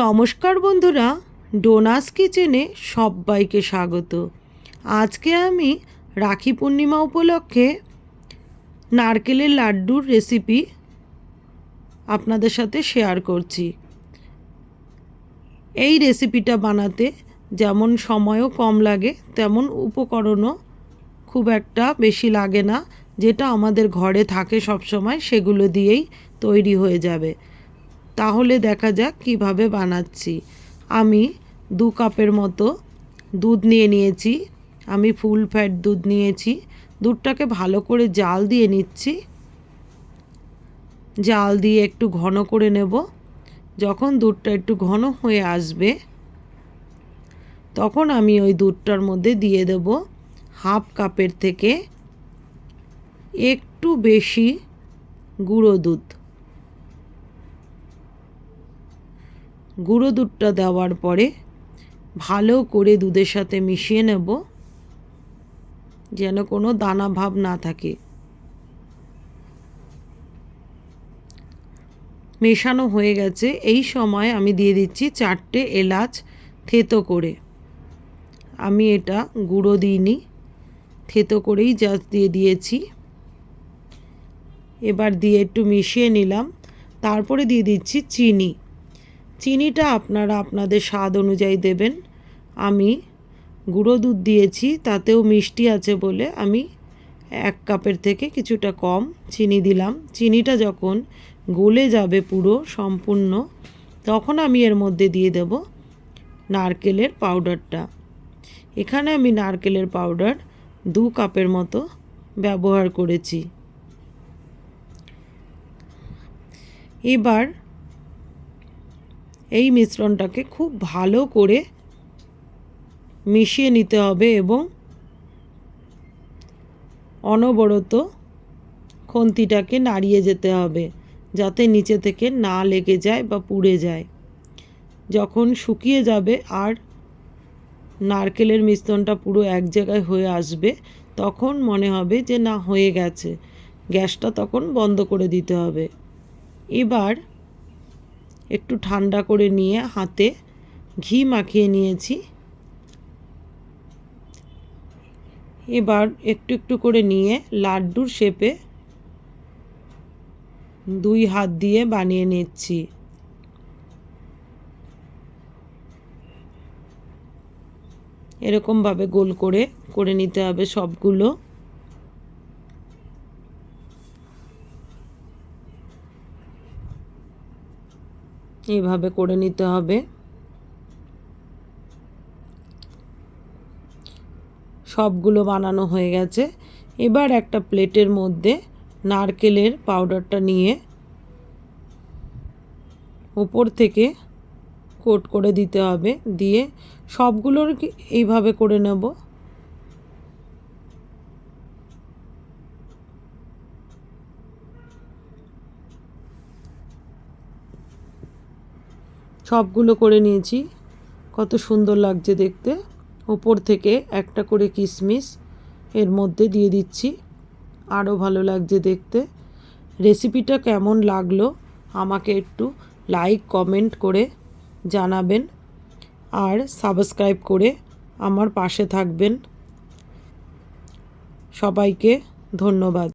নমস্কার বন্ধুরা, ডোনাস কিচেনে সবাইকে স্বাগত। আজকে আমি রাখি পূর্ণিমা উপলক্ষে নারকেলের লাড্ডুর রেসিপি আপনাদের সাথে শেয়ার করছি। এই রেসিপিটা বানাতে যেমন সময়ও কম লাগে, তেমন উপকরণও খুব একটা বেশি লাগে না, যেটা আমাদের ঘরে থাকে সব সময় সেগুলো দিয়েই তৈরি হয়ে যাবে। তাহলে দেখা যাক কীভাবে বানাচ্ছি। আমি দু কাপের মতো দুধ নিয়ে নিয়েছি। আমি ফুল ফ্যাট দুধ নিয়েছি। দুধটাকে ভালো করে জাল দিয়ে নিচ্ছি। জাল দিয়ে একটু ঘন করে নেব। যখন দুধটা একটু ঘন হয়ে আসবে, তখন আমি ওই দুধটার মধ্যে দিয়ে দেব হাফ কাপের থেকে একটু বেশি গুঁড়ো দুধ। গুঁড়ো দুধটা দেওয়ার পরে ভালো করে দুধের সাথে মিশিয়ে নেব, যেন কোনো দানা ভাব না থাকে। মেশানো হয়ে গেছে। এই সময় আমি দিয়ে দিচ্ছি চারটে এলাচ থেতো করে। আমি এটা গুঁড়ো দিইনি, থেতো করেই জাস্ট দিয়ে দিয়েছি। এবার দিয়ে একটু মিশিয়ে নিলাম। তারপরে দিয়ে দিচ্ছি চিনি। চিনিটা আপনারা আপনাদের স্বাদ অনুযায়ী দেবেন। আমি গুঁড়ো দুধ দিয়েছি, তাতেও মিষ্টি আছে বলে আমি এক কাপের থেকে কিছুটা কম চিনি দিলাম। চিনিটা যখন গলে যাবে পুরো, সম্পূর্ণ, তখন আমি এর মধ্যে দিয়ে দেব নারকেলের পাউডারটা। এখানে আমি নারকেলের পাউডার দু কাপের মতো ব্যবহার করেছি। এবার এই মিশ্রণটাকে খুব ভালো করে মিশিয়ে নিতে হবে এবং অনবরত খন্তিটাকে নাড়িয়ে যেতে হবে, যাতে নিচে থেকে না লেগে যায় বা পুড়ে যায়। যখন শুকিয়ে যাবে আর নারকেলের মিশ্রণটা পুরো এক জায়গায় হয়ে আসবে, তখন মনে হবে যে না, হয়ে গেছে। গ্যাসটা তখন বন্ধ করে দিতে হবে। এবার একটু ঠান্ডা করে নিয়ে হাতে ঘি মাখিয়ে নিয়েছি। এবার একটু একটু করে নিয়ে লাড্ডুর শেপে দুই হাত দিয়ে বানিয়ে নিচ্ছি। এরকমভাবে গোল করে করে নিতে হবে সবগুলো। এইভাবে করে নিতে হবে। সবগুলো বানানো হয়ে গেছে। এবার একটা প্লেটের মধ্যে নারকেলের পাউডারটা নিয়ে উপর থেকে কোট করে দিতে হবে। দিয়ে সবগুলোর এইভাবে করে নেব। সবগুলো করে নিয়েছি। কত সুন্দর লাগছে দেখতে। ওপর থেকে একটা করে কিশমিশ এর মধ্যে দিয়ে দিচ্ছি। আরও ভালো লাগছে দেখতে। রেসিপিটা কেমন লাগল আমাকে একটু লাইক কমেন্ট করে জানাবেন আর সাবস্ক্রাইব করে আমার পাশে থাকবেন। সবাইকে ধন্যবাদ।